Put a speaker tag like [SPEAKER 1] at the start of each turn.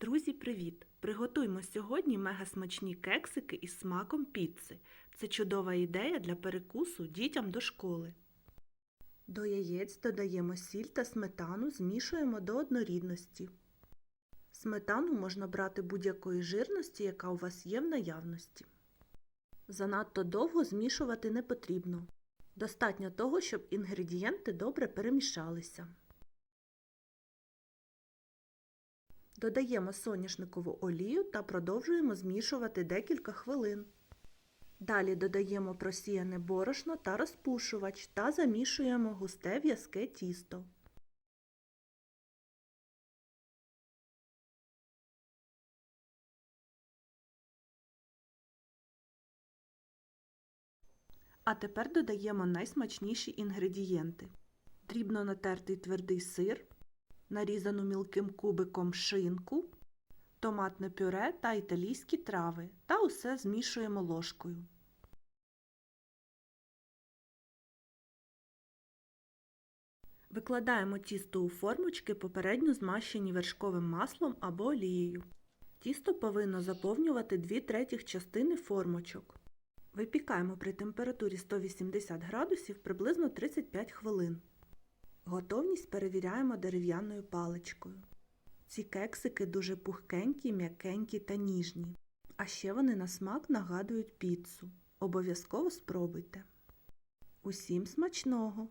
[SPEAKER 1] Друзі, привіт! Приготуймо сьогодні мегасмачні кексики із смаком піци. Це чудова ідея для перекусу дітям до школи. До яєць додаємо сіль та сметану, змішуємо до однорідності. Сметану можна брати будь-якої жирності, яка у вас є в наявності. Занадто довго змішувати не потрібно. Достатньо того, щоб інгредієнти добре перемішалися. Додаємо соняшникову олію та продовжуємо змішувати декілька хвилин. Далі додаємо просіяне борошно та розпушувач та замішуємо густе в'язке тісто. А тепер додаємо найсмачніші інгредієнти. Дрібно натертий твердий сир, нарізану мілким кубиком шинку, томатне пюре та італійські трави та усе змішуємо ложкою. Викладаємо тісто у формочки, попередньо змащені вершковим маслом або олією. Тісто повинно заповнювати 2 третіх частини формочок. Випікаємо при температурі 180 градусів приблизно 35 хвилин. Готовність перевіряємо дерев'яною паличкою. Ці кексики дуже пухкенькі, м'якенькі та ніжні. А ще вони на смак нагадують піцу. Обов'язково спробуйте. Усім смачного!